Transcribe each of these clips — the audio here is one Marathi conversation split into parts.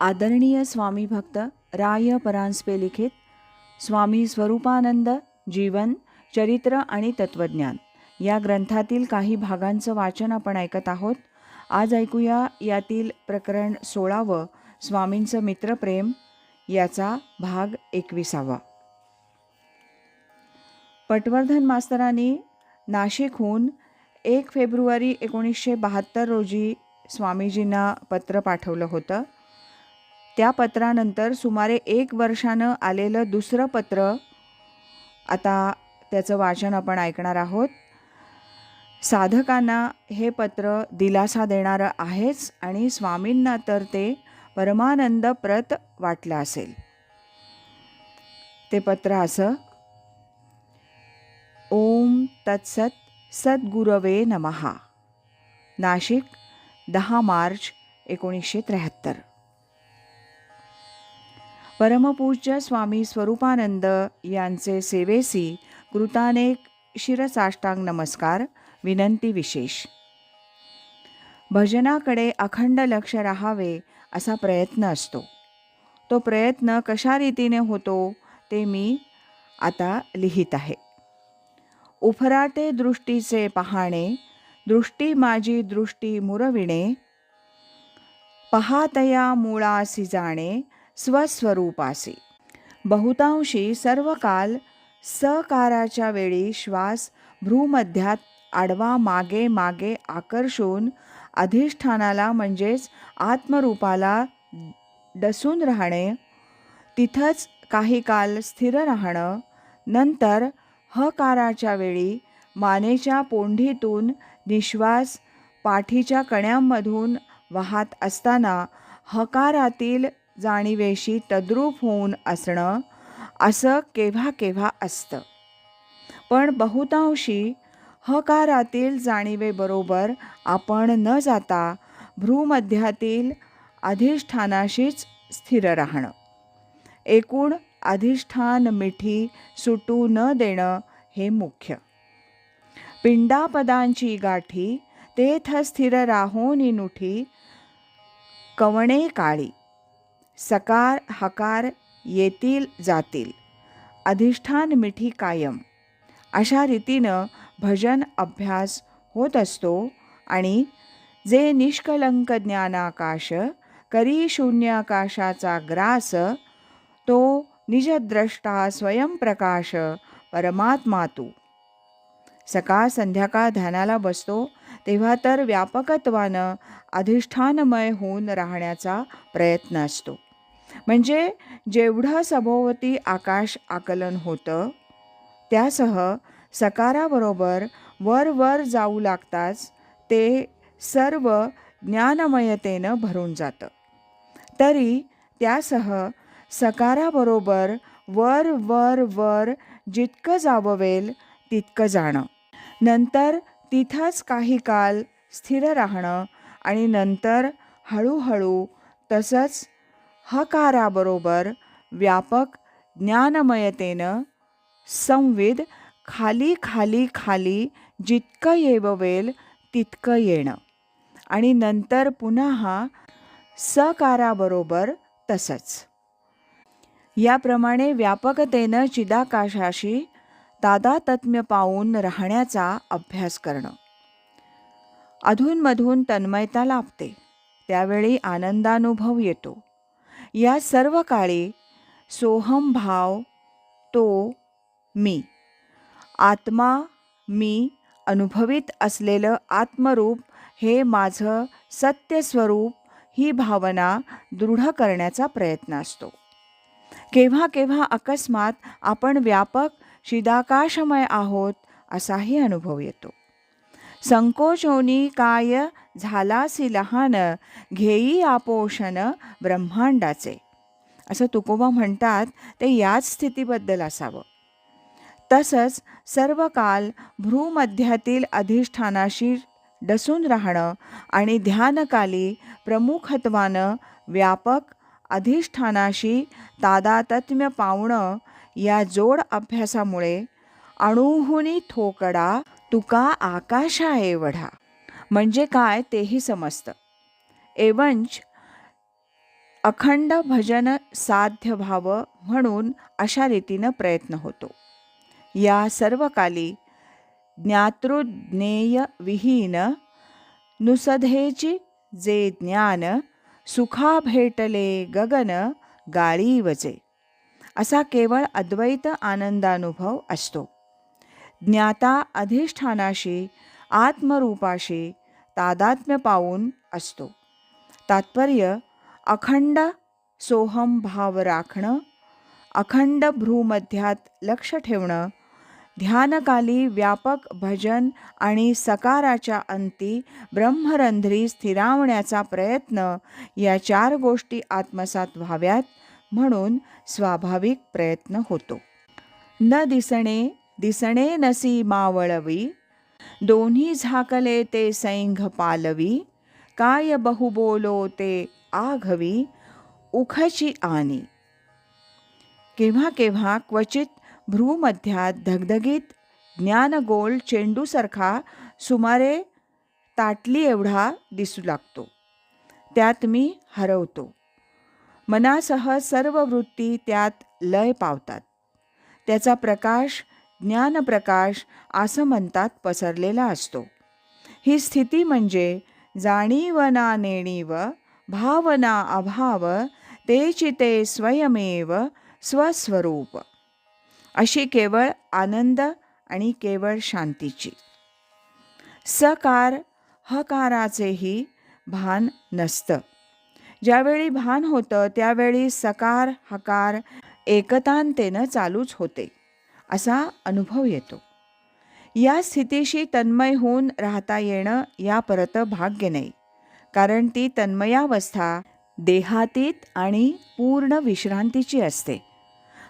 आदरणीय स्वामी भक्त राय परांजपे लिखित स्वामी स्वरूपानंद जीवन चरित्र आणि तत्वज्ञान. या ग्रंथातील काही भागांचं वाचन आपण ऐकत आहोत. आज ऐकूया यातील प्रकरण सोळावं स्वामींचं मित्रप्रेम याचा भाग एकविसावा. पटवर्धन मास्तरांनी नाशिकहून एक फेब्रुवारी एकोणीसशे बहात्तर रोजी स्वामीजींना पत्र पाठवलं होतं. त्या पत्रानंतर सुमारे एक वर्षानं आलेलं दुसरं पत्र आता त्याचं वाचन आपण ऐकणार आहोत. साधकांना हे पत्र दिलासा देणारं आहेच आणि स्वामींना तर ते परमानंद प्रत वाटलं असेल. ते पत्र असं ओम तत्सत सद्गुरवे नमहा नाशिक दहा मार्च एकोणीसशे त्र्याहत्तर. परमपूज्य स्वामी स्वरूपानंद यांचे सेवेसी कृतानेक शिरसाष्टांग नमस्कार विनंती विशेष. भजनाकडे अखंड लक्ष राहावे असा प्रयत्न असतो. तो प्रयत्न कशा रीतीने होतो ते मी आता लिहित आहे. उफराटे दृष्टीचे पाहणे दृष्टी माझी दृष्टी मुरविणे पहातया मुळासी जाणे स्वस्वरूपासी बहुतांशी सर्व काल सकाराच्या वेळी श्वास भ्रूमध्यात आडवा मागे मागे आकर्षून अधिष्ठानाला म्हणजेच आत्मरूपाला डसून राहणे तिथंच काही काल स्थिर राहणं नंतर हकाराच्या वेळी मानेच्या पोंढीतून निश्वास पाठीच्या कण्यांमधून वाहत असताना हकारातील जाणीवेशी तद्रूप होऊन असणं असं केव्हा केव्हा असतं. पण बहुतांशी हकारातील जाणीवेबरोबर आपण न जाता भ्रूमध्यातील अधिष्ठानाशीच स्थिर राहणं. एकूण अधिष्ठान मिठी सुटू न देणं हे मुख्य. पिंडापदांची गाठी तेथ स्थिर राहोनी नुठी कवणे काळी. सकार हकार येतील जातील. अधिष्ठान मिठी कायम. अशा रीतीनं भजन अभ्यास होत असतो आणि जे निष्कलंक ज्ञानाकाश करी शून्याकाशाचा ग्रास तो निजद्रष्टा स्वयंप्रकाश परमात्मा तू. सकाळ संध्याकाळ ध्यानाला बसतो तेव्हा तर व्यापकत्वानं अधिष्ठानमय होऊन राहण्याचा प्रयत्न असतो. म्हणजे जेवढं सभोवती आकाश आकलन होतं त्यासह सकाराबरोबर वर वर जाऊ लागताच ते सर्व ज्ञानमयतेनं भरून जातं. तरी त्यासह सकाराबरोबर वर वर वर जितकं जाववेल तितकं जाणं. नंतर तिथंच काही काल स्थिर राहणं आणि नंतर हळूहळू तसंच हकाराबरोबर व्यापक ज्ञानमयतेनं संविद खाली खाली खाली जितकं येववेल तितकं येणं. आणि नंतर पुन्हा सकाराबरोबर तसंच. याप्रमाणे व्यापकतेनं चिदाकाशाशी तादातत्म्य पाहून राहण्याचा अभ्यास करणं. अधूनमधून तन्मयता लाभते. त्यावेळी आनंदानुभव येतो. या सर्व काळी सोहम भाव तो मी. आत्मा मी अनुभवित असलेलं आत्मरूप हे माझं सत्यस्वरूप ही भावना दृढ करण्याचा प्रयत्न असतो. केव्हा केव्हा अकस्मात आपण व्यापक शिदाकाशमय आहोत असाही अनुभव येतो. संकोचोनी काय झालासी लहान घेई आपोषण ब्रह्मांडाचे. असं तुकोबा म्हणतात ते याच स्थितीबद्दल असावं. तसंच सर्व काल भ्रूमध्यातील अधिष्ठानाशी डसून राहणं आणि ध्यानकाली प्रमुखत्वानं व्यापक अधिष्ठानाशी तादातम्य पावणं या जोड अभ्यासामुळे अणुहुनी थोकडा तुका आकाशा एवढा म्हणजे काय तेही समजतं. एवंच अखंड भजन साध्य व्हावं म्हणून अशा रीतीनं प्रयत्न होतो. या सर्व काली ज्ञातृज्ञेय विहीन नुसधेची जे ज्ञान सुखा भेटले गगन गाळीवचे असा केवळ अद्वैत आनंदानुभव असतो. ज्ञाता अधिष्ठानाशी आत्मरूपाशी तादात्म्य पावून असतो. तात्पर्य अखंड सोहम भाव राखणं अखंड भ्रूमध्यात लक्ष ठेवणं ध्यानकाली व्यापक भजन आणि सकाराच्या अंती ब्रह्मरंध्री स्थिरावण्याचा प्रयत्न या चार गोष्टी आत्मसात व्हाव्यात म्हणून स्वाभाविक प्रयत्न होतो. न दिसणे दिसणे नसी मावळवी दोन्ही झाकले ते सैंघ पालवी काय बहुबोलो ते आघवी उखची आनी केव्हा केव्हा क्वचित भ्रूमध्यात धगधगीत ज्ञानगोल चेंडूसारखा सुमारे ताटली एवढा दिसू लागतो. त्यात मी हरवतो. मनासह सर्व वृत्ती त्यात लय पावतात. त्याचा प्रकाश ज्ञानप्रकाश असं म्हणतात पसरलेला असतो. ही स्थिती म्हणजे जाणीव ना नेणीव भावना अभाव तेचिते स्वयमेव स्वस्वरूप. अशी केवळ आनंद आणि केवळ शांतीची. सकार हकाराचेही भान नसतं. ज्यावेळी भान होतं त्यावेळी सकार हकार एकतांतेनं चालूच होते. असा अनुभव येतो. या स्थितीशी तन्मय होऊन राहता येणं या परत भाग्य नाही. कारण ती तन्मयावस्था देहातीत आणि पूर्ण विश्रांतीची असते.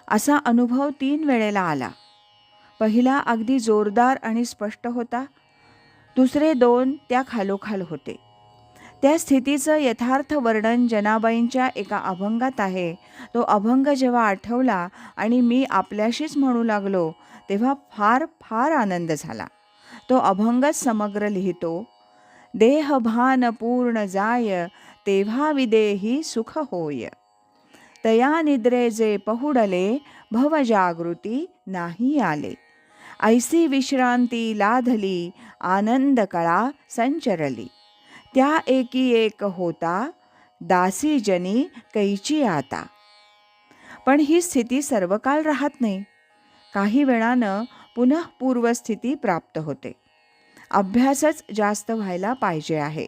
असा अनुभव तीन वेळेला आला. पहिला अगदी जोरदार आणि स्पष्ट होता. दुसरे दोन त्या खालोखाल होते. त्या स्थितीचं यथार्थ वर्णन जनाबाईंच्या एका अभंगात आहे. तो अभंग जेव्हा आठवला आणि मी आपल्याशीच म्हणू लागलो तेव्हा फार फार आनंद झाला. तो अभंगच समग्र लिहितो देहभान पूर्ण जाय तेव्हा विदेही सुख होय. तया निद्रे जे पहुडले भवजागृती नाही आले. ऐसी विश्रांती लाधली आनंद कळा संचरली. त्या एकी एक होता दासी जनी कैची आता. पण ही स्थिती सर्व काळ राहत नाही. काही वेळानं पुनः पूर्वस्थिती प्राप्त होते. अभ्यासच जास्त व्हायला पाहिजे आहे.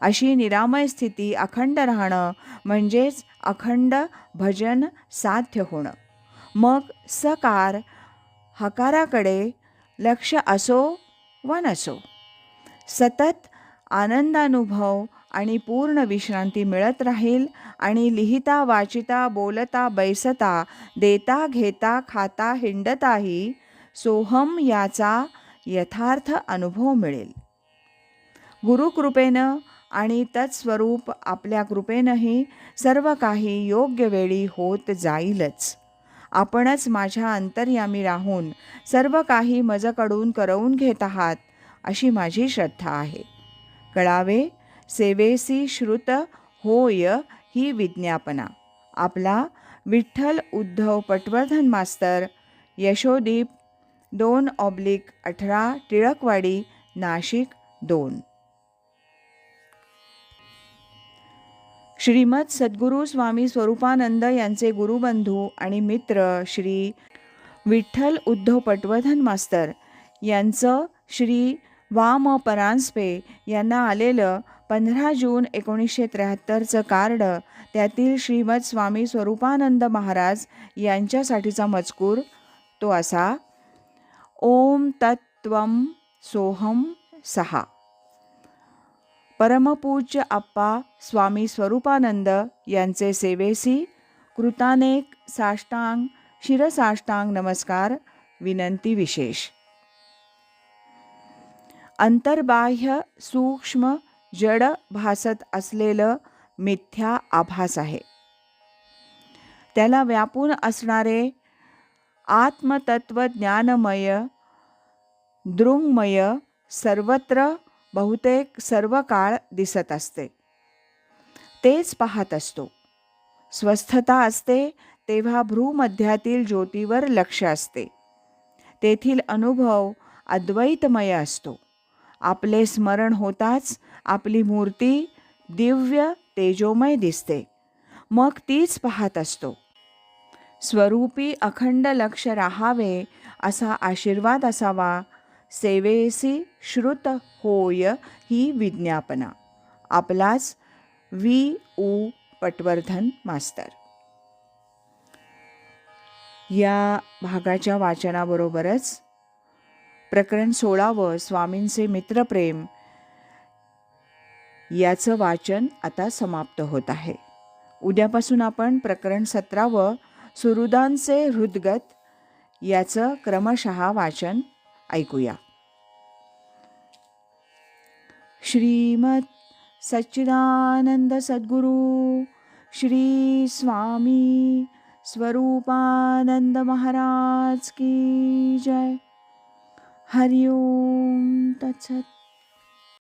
अशी निरामय स्थिती अखंड राहणं म्हणजेच अखंड भजन साध्य होणं. मग सकार हकाराकडे लक्ष असो व नसो सतत आनंदानुभव आणि पूर्ण विश्रांती मिळत राहील आणि लिहिता वाचिता बोलता बैसता देता घेता खाता हिंडताही सोहम याचा यथार्थ अनुभव मिळेल. गुरुकृपेनं आणि तत्स्वरूप आपल्या कृपेनंही सर्व काही योग्य वेळी होत जाईलच. आपणच माझ्या अंतर्यामी राहून सर्व काही मजकडून करवून घेत आहात अशी माझी श्रद्धा आहे. कळावे? सेवेसी श्रुत होय ही विज्ञापना. आपला विठ्ठल उद्धव पटवर्धन मास्तर यशोदीप दोन ऑब्लिक अठरा टिळकवाडी नाशिक दोन. श्रीमद सद्गुरू स्वामी स्वरूपानंद यांचे गुरुबंधू आणि मित्र श्री विठ्ठल उद्धव पटवर्धन मास्तर यांचं श्री वाम परांजपे यांना आलेलं पंधरा जून एकोणीसशे त्र्याहत्तरचं कार्ड त्यातील श्रीमद स्वामी स्वरूपानंद महाराज यांच्यासाठीचा मजकूर तो असा ओम तत्व सोहम सहा. परमपूज्य आप्पा स्वामी स्वरूपानंद यांचे सेवेसी कृतानेक साष्टांग शिरसाष्टांग नमस्कार विनंती विशेष. अंतर्बाह्य सूक्ष्म जड भासत असलेलं मिथ्या आभास आहे. त्याला व्यापून असणारे आत्मतत्व ज्ञानमय दृंगमय सर्वत्र बहुतेक सर्व काळ दिसत असते. तेच पाहत असतो. स्वस्थता असते तेव्हा भ्रूमध्यातील ज्योतीवर लक्ष असते. तेथील अनुभव अद्वैतमय असतो. आपले स्मरण होताच आपली मूर्ती दिव्य तेजोमय दिसते. मग तीच पाहत असतो. स्वरूपी अखंड लक्ष राहावे असा आशीर्वाद असावा. सेवेसी श्रुत होय ही विज्ञापना. आपलाच व्ही उ. पटवर्धन मास्तर. या भागाच्या वाचनाबरोबरच प्रकरण सोळावं स्वामींचे मित्रप्रेम. याचं वाचन आता समाप्त होत आहे. उद्यापासून आपण प्रकरण सतरावं सुरुदानचे हृदगत याचं क्रमशः वाचन ऐकूया. श्रीमत सच्चिदानंद सद्गुरु श्री स्वामी स्वरूपानंद महाराज की जय. हरिओम तत्सत